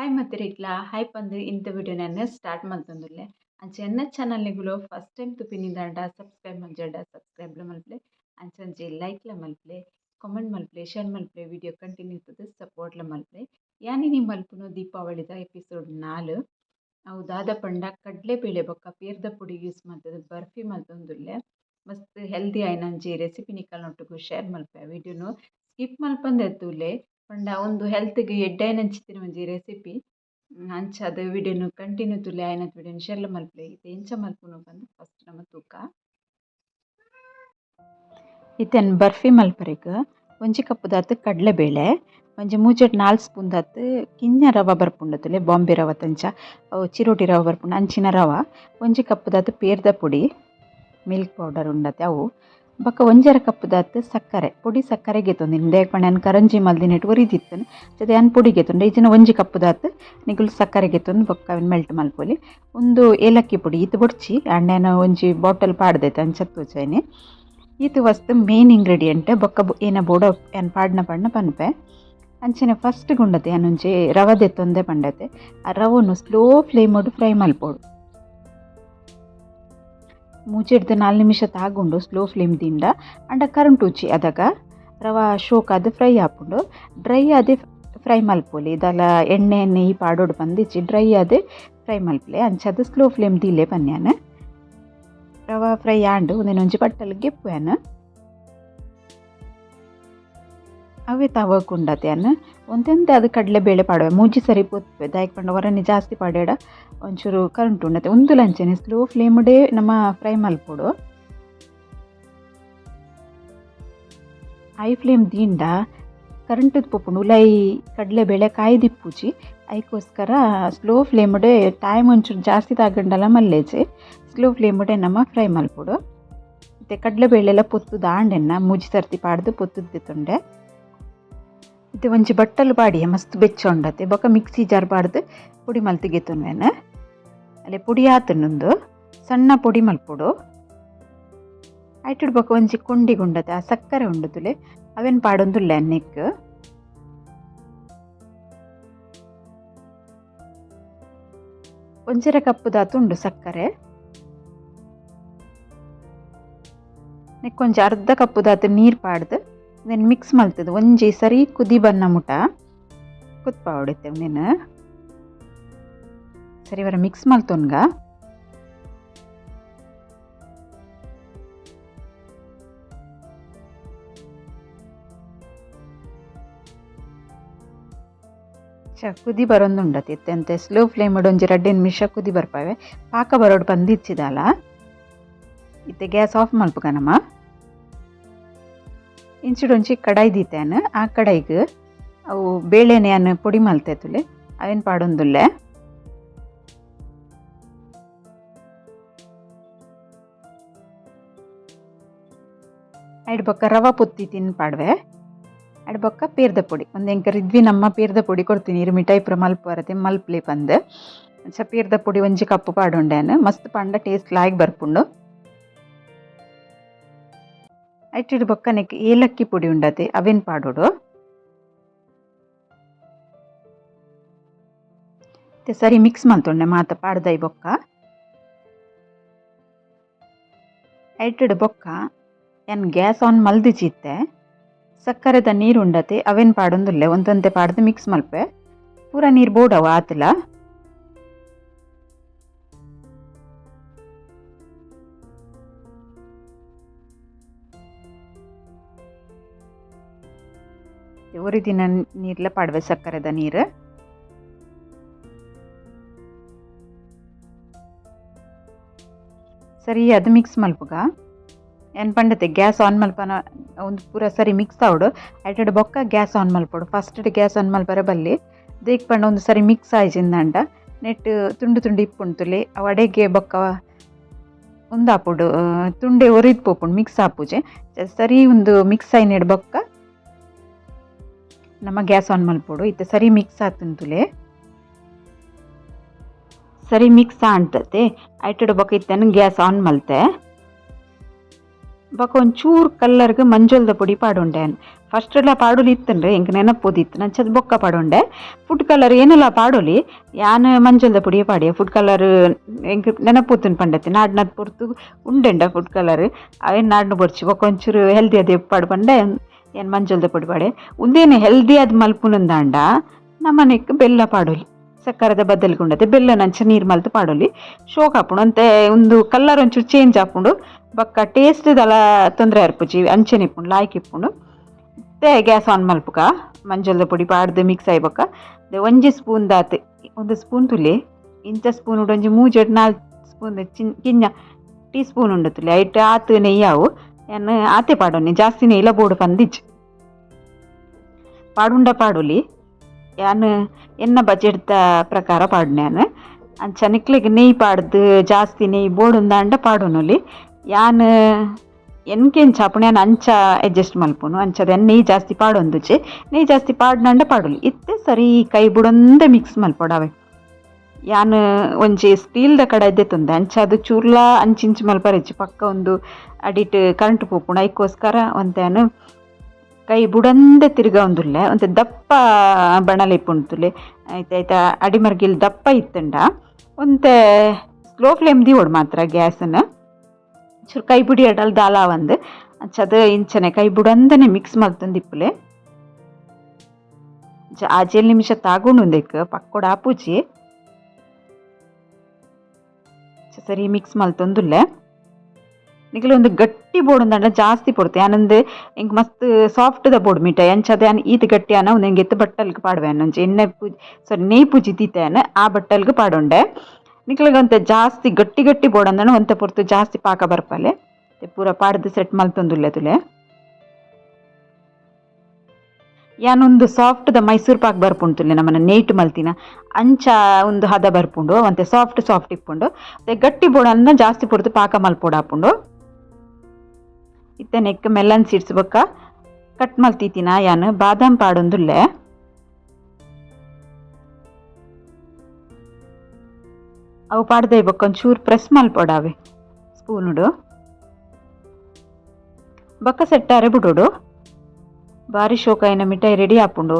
Hi ಮತ್ತಿರಿಗ್ಲಾ hi ಪಂದು ಇಂಥ ವಿಡಿಯೋನ start ಮಲ್ತೊಂದುಲ್ಲೆ ಅಂಚ ಎನ್ನ ಚಾನಲ್ಗಳು ಫಸ್ಟ್ ಟೈಮ್ ತುಪಿನಿದಾಂಡ ಸಬ್ಸ್ಕ್ರೈಬ್ ಮಂಜಾಡ ಸಬ್ಸ್ಕ್ರೈಬ್ಲ ಮಲ್ಪಲೆ. ಅಂಚಂಚೆ ಲೈಕ್ಲ ಮಲ್ಪಲೆ ಕಾಮೆಂಟ್ ಮಲ್ಪಲೆ ಶೇರ್ ಮಲ್ಪಲೆ ವಿಡಿಯೋ ಕಂಟಿನ್ಯೂ ಇರ್ತದೆ ಸಪೋರ್ಟ್ಲ ಮಲ್ಪಲೆ. ಯಾನಿ ನೀ ಮಲ್ಪುನು ದೀಪಾವಳಿದ ಎಪಿಸೋಡ್ ನಾಲ್. ಅವು ದಾದ ಪಂಡ ಕಡ್ಲೆಬೇಳೆ ಬೊಕ್ಕ, ಪೇರ್ದ ಪುಡಿ ಯೂಸ್ ಮಾಡ್ತದೆ, ಬರ್ಫಿ ಮಲ್ತೊಂದುಲ್ಲೆ ಮಸ್ತ್ ಹೆಲ್ದಿ ಆಯ್ನಂಜಿ ರೆಸಿಪಿ ನಿಕಲ್ನೊಟ್ಟುಗು ಶೇರ್ ಮಲ್ಪೆ ವಿಡಿಯೋನು ಸ್ಕಿಪ್ ಮಲ್ಪಂದೆ ಎತ್ತುಲೆ ಪಂಡ ಒಂದು ಹೆಲ್ತ್ಗೆ ಎಡ್ಡೆನಂಚಿತ್ತಿನ ಒಂಜಿ ರೆಸಿಪಿ. ಅಂಚ ಅದು ವಿಡಿಯೋನು ಕಂಟಿನ್ಯೂ ತುಲೆ ಆಯ್ನದ ವಿಡಿಯೋನು ಶೇರ್ಲ ಮಲ್ಪಲೆ ಇದು. ಇಂಚ ಮಲ್ಪುನು ಬಂದು ಫಸ್ಟ್ ನಮ ತೂಕ. ಇತ್ತೆನ್ ಬರ್ಫಿ ಮಲ್ಪರೆಗ್ ಒಂಜಿ ಕಪ್ ದಾತ್ ಕಡ್ಲೆಬೇಳೆ ಒಂಜಿ ಮೂಜೆಟ್ ನಾಲ್ ಸ್ಪೂನ್ ದಾತ್ ಕಿಂಜ ರವ ಬರ್ಪುಂಡು ತುಲೆ, ಬಾಂಬೆ ರವ ತಂಚ. ಚಿರೋಟಿ ರವ ಬರ್ಪುಂಡು ಅಂಚಿನ ರವ. ಒಂಜಿ ಕಪ್ ದಾತ್ ಪೇರ್ದ ಪುಡಿ, ಮಿಲ್ಕ್ ಪೌಡರ್ ಉಂಡತೆ ಅವು. ಬೊಕ ಒಂಜರ ಕಪ್ ದಾತ್ ಸಕ್ಕರೆ, ಪುಡಿ ಸಕ್ಕರೆ ಗೆತ್ತೊಂದಿನ ದೇಕ್ ಪಂಡ ಕರಂಜಿ ಮಲ್ದಿನೆಟ್ ಒರಿದಿತ್ತನ್ ಜೊತೆ ಅನ್ ಪುಡಿ ಗೆತ್ತೊಂಡು ಇಜಿನ ಒಂಜಿ ಕಪ್ ದಾತ್ ನಿಗುಲು ಸಕ್ಕರೆ ಗೆತ್ತೊಂದು ಬೊಕ್ಕ ಅವೆನ್ ಮೆಲ್ಟ್ ಮಲ್ಪೊಲಿ. ಒಂದು ಏಲಕ್ಕಿ ಪುಡಿ ಇತ್ತು ಬೊಡ್ಚಿ. ಅಂಡೇನ ಒಂಜಿ ಬಾಟಲ್ ಪಾಡ್ದೈತೆ ಅಂಚತ್ ತೋಜಾಯ್ನೆ ಈತ್ ವಸ್ತು ಮೇನ್ ಇಂಗ್ರೀಡಿಯೆಂಟ್ ಬೊಕ್ಕ ಏನ ಬೋಡ ಏನ್ ಪಾಡ್ನ ಪಾಡ್ನ ಪನ್ಪೆ. ಅಂಚನೆ ಫಸ್ಟ್ ಗುಂಡತೆ ಏನೊಂಜಿ ರವ ದೆತ್ತೊಂದೆ ಪಂಡತೆ. ಆ ರವನು ಸ್ಲೋ ಫ್ಲೇಮೋಡು ಫ್ರೈ ಮಲ್ಪೋಡು. ಮೂಚಿಡ್ದು ನಾಲ್ ನಿಮಿಷ ತಾಗುಂಡು ಸ್ಲೋ ಫ್ಲೇಮ್ ದಿಂಡ ಅಂಡ ಕರೆಂಟ್ ಉಚ್ಚಿ ಅದಗ ರವ ಶೋಕ್ ಅದು ಫ್ರೈ ಆಪುಂಡು ಡ್ರೈ ಅದೇ ಫ್ರೈ ಮಲ್ಪೊಲಿ. ಇದಲ ಎಣ್ಣೆ ನೆಯ್ಯಿ ಪಾಡೋಡು ಬಂದಿಚ್ಚಿ ಡ್ರೈ ಅದೇ ಫ್ರೈ ಮಲ್ಪಲೆ. ಅಂಚದು ಸ್ಲೋ ಫ್ಲೇಮ್ ದಿಲೆ ಪನ್ಯಾನ ರವ ಫ್ರೈ ಆಂಡು ಒಂದಿನೊಂಜಿ ಬಟ್ಟಲು ಗೆಪ್ಪುಯಾನ. ಅವೇ ತವಕುಂಡತೆ ಅನ್ನ ಒಂದೊಂದೆ ಅದು ಕಡಲೆ ಬೇಳೆ ಪಾಡುವೆ. ಮೂಜಿ ಸರಿ ಪೋತ್ವೆ ದಾಯಕ್ ಪಂಡ ಹೊರನೆ ಜಾಸ್ತಿ ಪಾಡೇಡ ಒಂಚೂರು ಕರೆಂಟ್ ಉಂಡತೆ. ಒಂದು ಲಂಚನೆ. ಸ್ಲೋ ಫ್ಲೇಮ್ಡೇ ನಮ್ಮ ಫ್ರೈ ಮಲ್ಪೊಡು ಐ ಫ್ಲೇಮ್ ದಿಂಡ. ಕರೆಂಟದ ಪೊಪ್ಪುಂಡು. ಉಲೈ ಕಡಲೆ ಬೇಳೆ ಕಾಯಿ ದಿಪ್ಪುಜಿ ಐಕೋಸ್ಕರ ಸ್ಲೋ ಫ್ಲೇಮ್ಡೆ ಟೈಮ್ ಒಂಚೂರು ಜಾಸ್ತಿ ತಾಗಂಡಲ್ಲ ಮಲ್ಲೇಜೆ ಸ್ಲೋ ಫ್ಲೇಮ್ಡೆ ನಮ್ಮ ಫ್ರೈ ಮಲ್ಪೊಡು ಮತ್ತು ಕಡಲೆಬೇಳೆ ಎಲ್ಲ ಪೊತ್ತು ದಾಂಡೆನ್ನ. ಮೂಜಿ ಸರ್ತಿ ಪಾಡ್ದು ಪೊತ್ತುದ್ದೆ ತೊಂಡೆ. ಇದು ಒಂಜಿ ಬಟ್ಟಲು ಪಾಡಿಯ ಮಸ್ತ್ ಬೆಚ್ಚೊಂಡತೆ ಬೊಕ ಮಿಕ್ಸಿ ಜಾರ್ ಪಾಡ್ದು ಪುಡಿ ಮಲ್ ತೊನ್ವೆನ ಅಲೆ ಪುಡಿ ಆತನೊಂದು ಸಣ್ಣ ಪುಡಿ ಮಲ್ಪುಡು ಐಟುಡ್ ಬೊಕ ಒಂಜಿ ಕೊಂಡಿ ಗುಂಡತೆ ಆ ಸಕ್ಕರೆ ಉಂಡುದುಲೆ ಅವೆನ್ ಪಾಡೊಂದುಲ್ಲೆ ಅನ್ನೆಕ್ ಒಂಜರ ಕಪ್ಪು ದಾತುಂಡು ಸಕ್ಕರೆ ನೆಕ್ಕೊಂಜಿ ಅರ್ಧ ಕಪ್ಪು ದಾತು ನೀರು ಪಾಡ್ದು ದೆನ್ ಮಿಕ್ಸ್ ಮಾಡ್ತದೆ ಒಂಜಿ ಸರಿ ಕುದಿ ಬನ್ನ ಮುಟ, ಕುತ್ಪ ಹೊಡಿತೇವೆ ನೀನು. ಸರಿ ವರ ಮಿಕ್ಸ್ ಮಾಡ್ತೋನ್ಗ ಚ ಕುದಿ ಬರೋಂದುಂಡತಿ ಅಂತೆ ಸ್ಲೋ ಫ್ಲೇಮ್ ಒಂಜಿ ರಡ್ಡೆನ್ ನಿಮಿಷ ಕುದಿ ಬರ್ಪಾವೆ. ಪಾಕ ಬರೋಡು ಬಂದಿಚ್ಚಿದಲ್ಲ. ಇತ್ತೆ ಗ್ಯಾಸ್ ಆಫ್ ಮಲ್ಪುಗನಮ್ಮ ಇಂಚಿಡೊಂಚಿ ಕಡಾಯಿ ದೀತೆನ್ ಆ ಕಡಾಯಿಗೆ ಅವು ಬೇಳೆನೆ ಅನ್ನ ಪುಡಿ ಮಲ್ತೈತುಲೆ ಅವೇನು ಪಾಡೊಂದುಲ್ಲೆ. ಐಡ್ ಬೊಕ್ಕ ರವ ಪೊತ್ತಿ ತಿನ್ ಪಾಡ್ವೆ. ಐಡ್ ಬೊಕ್ಕ ಪೇರ್ದ ಪುಡಿ, ಒಂದು ಎಂಕ ರಿದ್ವಿ ನಮ್ಮ ಪೇರ್ದ ಪುಡಿ ಕೊಡ್ತೀನಿ, ಇರು ಮಿಠಾಯಿ ಪುರ ಮಲ್ಪ ಬರತ್ತೆ ಮಲ್ಪ್ಲೆ ಪಂದ್. ಚ ಪೇರ್ದ ಪುಡಿ ಒಂಜಿ ಕಪ್ಪು ಪಾಡೊಂಡೇನು, ಮಸ್ತ್ ಪಂಡ ಟೇಸ್ಟ್ ಲಾಯ್ಕ್ ಬರ್ಪುಂಡು. ಐಟಿಡ್ ಬೊಕ್ಕನೆಕ್ ಏಲಕ್ಕಿ ಪುಡಿ ಉಂಡತೆ, ಅವೆನ್ ಪಾಡೋಡು? ಸರಿ ಮಿಕ್ಸ್ ಮಂತೊಂಡೆ ಮಾತ ಪಾಡ್ದೈ ಬೊಕ್ಕ. ಐಟಿಡ್ ಬೊಕ್ಕ, ಎನ್ ಗ್ಯಾಸ್ ಆನ್ ಮಲ್ದಿಚಿತ್ತೆ ಸಕ್ಕರೆದ ನೀರು ಉಂಡತೆ ಅವೆನ್ ಪಾಡೊಂದುಲ್ಲೆ, ಒಂದೊಂದೆ ಪಾಡ್ದು ಮಿಕ್ಸ್ ಮಲ್ಪೆ. ಪೂರ ನೀರು ಬೋಡವ ಆತಲ? ಒರಿದಿನ ನೀರ್ಲ ಪಾಡ್ವೆ ಸಕ್ಕರೆದ ನೀರು ಸರಿ ಅದು ಮಿಕ್ಸ್ ಮಲ್ಪುಗ ಏನು ಪಂಡತೆ ಗ್ಯಾಸ್ ಆನ್ ಮಲ್ಪನ ಒಂದು ಪೂರ ಸರಿ ಮಿಕ್ಸ್ ಆವಡು ಐಟಡ್ ಬೊಕ್ಕ ಗ್ಯಾಸ್ ಆನ್ ಮಲ್ಪಡು ಫಸ್ಟ್ ಗ್ಯಾಸ್ ಆನ್ ಮಲ್ಪರೆ ಬಲ್ಲಿ ದೇಕ್ ಪಂಡ ಒಂದು ಸರಿ ಮಿಕ್ಸ್ ಆಯ್ಜಿಂದಂಡ ನೆಟ್ ತುಂಡು ತುಂಡು ಇಪ್ಪುಂಟುಲಿ ಅಡೆಗೆ ಬೊಕ್ಕ ಉಂದಾಪುಡು ತುಂಡೆ ಒರಿದ್ ಪೋಪುಂಡು ಮಿಕ್ಸ್ ಆಪುಜೆ ಸರಿ ಒಂದು ಮಿಕ್ಸ್ ಆಯ್ನೆಡ್ ಬೊಕ್ಕ ನಮ್ಮ ಗ್ಯಾಸ್ ಆನ್ ಮಲ್ಪೊಡು ಇತ್ತೆ, ಸರಿ ಮಿಕ್ಸ್ ಆತುಂತುಲೆ ಸರಿ ಮಿಕ್ಸ್ ಆಂಟತೆ ಐಟಡ್ ಬೊಕ ಇತ್ತನ ಗ್ಯಾಸ್ ಆನ್ ಮಲ್ತೆ. ಬೊಕ ಒಂಚೂರು ಕಲ್ಲರ್ಗೆ ಮಂಜೊಲ್ದ ಪುಡಿ ಪಾಡುಂಡೆ ಫಸ್ಟ್ ಎಲ್ಲ ಪಾಡೋಲಿ ಇತ್ತಂದ್ರೆ ಎಂಕ್ ನೆನಪೋದಿತ್ತು ನಂಚದ್ ಬೊಕ್ಕ ಪಾಡೋಂಡೆ. ಫುಡ್ ಕಲರ್ ಏನೆಲ್ಲ ಪಾಡೋಲಿ, ಯಾನ್ ಮಂಜಲ್ದ ಪುಡಿ ಪಾಡಿ ಫುಡ್ ಕಲರ್ ಎಂಕ್ ನೆನಪೋತುನ್ ಪಂಡತೆ? ನಾಡ್ನದ್ ಪೊರ್ತು ಉಂಡೆಂಡ ಫುಡ್ ಕಲರ್ ಅವೇನ್ ನಾಡ್ನ ಬೊರ್ಚಿ ಬೊಕ ಒಂಚೂರು ಹೆಲ್ದಿ ಅದೇ ಪಾಡು ಪಂಡೆ. ಏನ್ ಮಂಜಲ್ದ ಪೊಡಿ ಪಾಡೆ ಉಂದೇನು ಹೆಲ್ದಿ ಆದ ಮಲ್ಪುನಂದಾಂಡ ನಮ್ಮನೆಕ್ ಬೆಲ್ಲ ಪಾಡೋಲಿ. ಸಕ್ಕರದ ಬದಲ್ಗುಂಡತೆ ಬೆಲ್ಲ ನಂಚ ನೀರು ಮಲ್ತು ಪಾಡೋಲಿ. ಶೋಕ್ ಹಾಪುಂಡು ಅಂತೆ ಒಂದು ಕಲರ್ ಒಂಚೂರು ಚೇಂಜ್ ಹಾಪುಂಡು ಬೊಕ್ಕ ಟೇಸ್ಟ್ ದಲ ತೊಂದರೆ ಅರ್ಪುಜಿ ಅಂಚೆನೆ ಇಪ್ಪುಂಡು ಲಾಯ್ಕ್ ಇಪ್ಪುಂಡು ಮತ್ತೆ ಗ್ಯಾಸ್ ಆನ್ ಮಲ್ಪುಕ. ಮಂಜಲ್ದ ಪೊಡಿ ಪಾಡ್ದು ಮಿಕ್ಸ್ ಆಯ್ಬೊಕ್ಕ ದೆ ಒಂಜಿ ಸ್ಪೂನ್ ದಾತೆ, ಒಂದು ಸ್ಪೂನ್ ತುಲಿ. ಇಂಚ ಸ್ಪೂನ್ ಉಂಡು ಒಂಜಿ ಮೂಜೆಡ್ ನಾಲ್ಕು ಸ್ಪೂನ್ ಚಿನ್ ಕಿಂಜ ಟೀ ಸ್ಪೂನ್ ಉಂಡು ಐಟ್ ಆತು ನೆಯ್ಯಾವು. ಏನು ಆತೆ ಪಾಡೋನಿ ಜಾಸ್ತಿ ನೆಯ್ಲ ಬೋಡು ಪಂದಿಜ್ ಪಾಡುಂಡ ಪಾಡುಲಿ ಯಾನ್ ಎನ್ನ ಬಜೆಟ್ದ ಪ್ರಕಾರ ಪಾಡ್ನ್ಯಾನ್ ಅಂಚ ನಿಕ್ಲೆಗ್ ನೆಯ್ ಪಾಡ್ದು ಜಾಸ್ತಿ ನೆಯ್ ಬೋಡುಂದಾಂಡ ಪಾಡೋನುಲಿ ಯಾನ್ ಎನ್ಕೆಂಚ ಆಪುಂಡು ಯಾನ್ ಅಂಚ ಅಡ್ಜಸ್ಟ್ ಮಲ್ಪುನು ಅಂಚದ ನೆಯ್ ಜಾಸ್ತಿ ಪಾಡೊಂದುಚೆ ನೆಯ್ ಜಾಸ್ತಿ ಪಾಡ್ನಂಡ ಪಾಡೊಲಿ ಇತ್ತೆ ಸರಿ ಕೈ ಬುಡೊಂದೆ ಮಿಕ್ಸ್ ಮಲ್ಪೊಡಾವೆ ಯಾನ್ ಒಂಜಿ ಸ್ಟೀಲ್ದ ಕಡ ಎದ್ದೆತುಂದೆ ಅಂಚ ಅದು ಚೂರ್ಲ ಅಂಚಿಂಚ ಮಲ್ಪರೆಜ್ಜಿ ಪಕ್ಕ ಒಂದು ಅಡಿಟ್ ಕರೆಂಟ್ ಪೋಪುಂಡು ಐಕೋಸ್ಕರ ಒಂತೆನ್ ಕೈ ಬುಡಂದೆ ತಿರ್ಗ ಒಂದುಲ್ಲೆ. ಒಂತೆ ದಪ್ಪ ಬಣಲೆ ಇಪ್ಪುಂಡು ಆಯ್ತು, ಆಯ್ತಾ. ಅಡಿಮರ್ಗಿಲ್ ದಪ್ಪ ಇತ್ತಂಡ. ಒಂತೆ ಸ್ಲೋ ಫ್ಲೇಮ್ ದೀವೊಡು ಮಾತ್ರ ಗ್ಯಾಸನ್ನು. ಚೂರು ಕೈ ಬುಡಿ ಅಡಲ್ ದಾಲ ಒಂದು ಅಂಚದ ಇಂಚನೆ ಕೈ ಬುಡಂದನೆ ಮಿಕ್ಸ್ ಮಲ್ತೊಂದಿಪ್ಪುಲೆ ಆಜೇಲ್ ನಿಮಿಷ ತಾಗೊಂಡುಂದೆಕ್ ಪಕ್ಕೋಡ ಆಪುಜಿ. ಸರಿ ಮಿಕ್ಸ್ ಮಲ್ತೊಂದುಲ್ಲೆ ನಿಖಿಲ್ ಒಂದು ಗಟ್ಟಿ ಅಂದ ಜಾಸ್ತಿ ಪೊಡ್ತೆ. ಆನಂದ್ ಎಂಕ್ ಮಸ್ತ್ ಸಾಫ್ಟ್ ದ ಬೋರ್ಡ್ ಮಿಟ. ಅಂಚದೆ ಆನ್ ಈತ್ ಗಟ್ಟಿ ಆನ ಒಂದು ಎಂಗೆತ್ತು ಬಟ್ಟಲ್ಗ್ ಪಾಡುವೆ ಅನ್ನೊಂಚ ಎಣ್ಣೆ ಪೂಜಿ ಸಾರಿ ನೇ ಪೂಜಿ ತೀತೆ ಆ ಬಟ್ಟಲ್ಗ್ ಪಾಡೊಂಡೆ. ನಿಕ್ಲಿಗಂತೆ ಜಾಸ್ತಿ ಗಟ್ಟಿ ಗಟ್ಟಿ ಬೋಡಂದನ ಒಂತೆ ಪೊರ್ತು ಜಾಸ್ತಿ ಪಾಕ ಬರ್ಪಲೆ. ಪೂರ ಪಾಡ್ದು ಸೆಟ್ ಮಲ್ತೊಂದುಲ್ಲೆ ತುಲೆ. ಯಾನೊಂದು ಸಾಫ್ಟ್ ದ ಮೈಸೂರು ಪಾಕ್ ಬರ್ಪುಂಡುಲೆ ನಮ್ಮನ್ನ ನೇಟ್ ಮಲ್ತಿನ ಅಂಚ ಒಂದು ಹದ ಬರ್ಪುಂಡು, ಮತ್ತೆ ಸಾಫ್ಟ್ ಸಾಫ್ಟ್ ಇಪ್ಪುಂಡು. ಗಟ್ಟಿ ಬೋಡನ್ನ ಜಾಸ್ತಿ ಪೊರ್ತು ಪಾಕ ಮಲ್ಪೋಡು ಆಪುಂಡು ಇತ್ತೆ ನೆಕ್ ಮೆಲ್ಲನ್ ಸೀಡ್ಸ್ ಬೊಕ್ಕ. ಕಟ್ ಮಲ್ತಿತ್ತಿನ ಯಾನ್? ಬಾದಾಮ್ ಪಾಡೊಂದುಲ್ಲೆ ಅವು ಪಾಡ್ದೆ ಬೊಕ್ಕ ಒಂಚೂರು ಪ್ರೆಸ್ ಮಲ್ಪೊಡಾವೆ ಸ್ಪೂನುಡು ಬೊಕ್ಕ ಸೆಟ್ಟಾರೆ ಬಿಡೋಡು. ಬಾರಿ ಶೋಕಾಯಿನ ಮಿಠಾಯಿ ರೆಡಿ ಆಪುಂಡು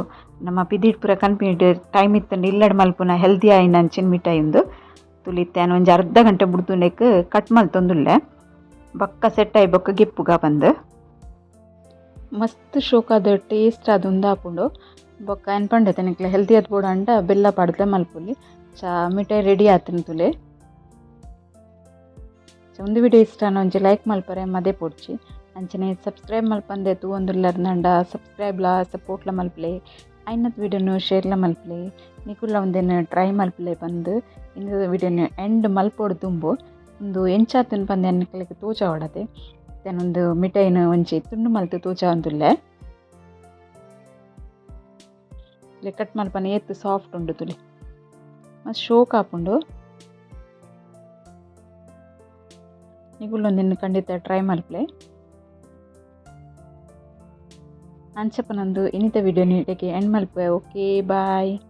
ನಮ್ಮ ಪಿದಿಟ್ ಪೂರ ಕನ್ಪಿಡ್ ಟೈಮ್ ಇತ್ತಂಡು ಇಲ್ಲಡ್ ಮಲ್ಪುನ ಹೆಲ್ದಿ ಆಯಿನ ಅಂಚಿನ ಮಿಠಾಯಿ ಉಂದು ತುಳಿತ್ತೇನು ಒಂಜಿ ಅರ್ಧ ಗಂಟೆ ಬುಡ್ತುಂಡೆಕ್ ಕಟ್ ಮಲ್ತೊಂದುಲ್ಲೆ ಬಕ್ಕ ಸೆಟ್ ಆಯ್ ಬೊಕ್ಕ ಗೆಪ್ಪುಗ ಬಂದು. ಮಸ್ತ್ ಶೋಕಾದ ಟೇಸ್ಟ್ ಅದು ಉಂದಾಪುಂಡು ಬೊಕ್ಕ ಏನು ಪಂಡೆ ತನಕ್ಲೆ ಹೆಲ್ದಿ ಆದ್ ಬೋಡ ಅಂಡ ಬೆಲ್ಲ ಪಾಡ್ದೆ ಮಲ್ಪುಲಿ ಚಾ ಮಿಠಾಯಿ ರೆಡಿ ಆತನ ತುಲೆ. ಒಂದು ವಿಡಿಯೋ ಇಷ್ಟ ಒಂಜಿ ಲೈಕ್ ಮಲ್ಪರೆ ಮದೇ ಪೊಡ್ಚಿ. ಅಂಚನೆ ಸಬ್ಸ್ಕ್ರೈಬ್ ಮಲ್ಪಂದೆ ತೂ ಒಂದುಲ್ಲರ್ನಂಡ ಸಬ್ಸ್ಕ್ರೈಬ್ಲ ಸಪೋರ್ಟ್ಲ ಮಲ್ಪಲೆ. ಐನತ್ ವಿಡಿಯೋನು ಶೇರ್ಲ ಮಲ್ಪಲೆ. ನಿಕುಲ್ಲ ಒಂದೇನು ಟ್ರೈ ಮಲ್ಪಲೆ ಬಂದು ಇಂದು ವಿಡಿಯೋನು ಎಂಡ್ ಮಲ್ಪೋಡು ತುಂಬು. ಒಂದು ಎಂಚಾತನ್ ಪಂದೆ ಅನ್ನಕ್ಲೆಗ್ ತೋಚ ಹೊಡದೆ ಒಂದು ಮಿಠಾಯಿನ ಒಂಚಿ ತುಂಡು ಮಲ್ತು ತೋಚ ಕಟ್ ಮಲ್ಪನೆ ಎತ್ತು ಸಾಫ್ಟ್ ಉಂಡು ತುಲಿ. ಮತ್ತು ಶೋಕ್ ಆಪುಂಡು. ನಿಗುಲ್ಲೊಂದಿನ ಖಂಡಿತ ಟ್ರೈ ಮಲ್ಪಲೆ. ಅಂಚಪ್ಪ ನಂದು ಇನ್ನಿತ ವಿಡಿಯೋ ಎಂಡ್ ಮಲ್ಪೆ ಓಕೆ ಬಾಯ್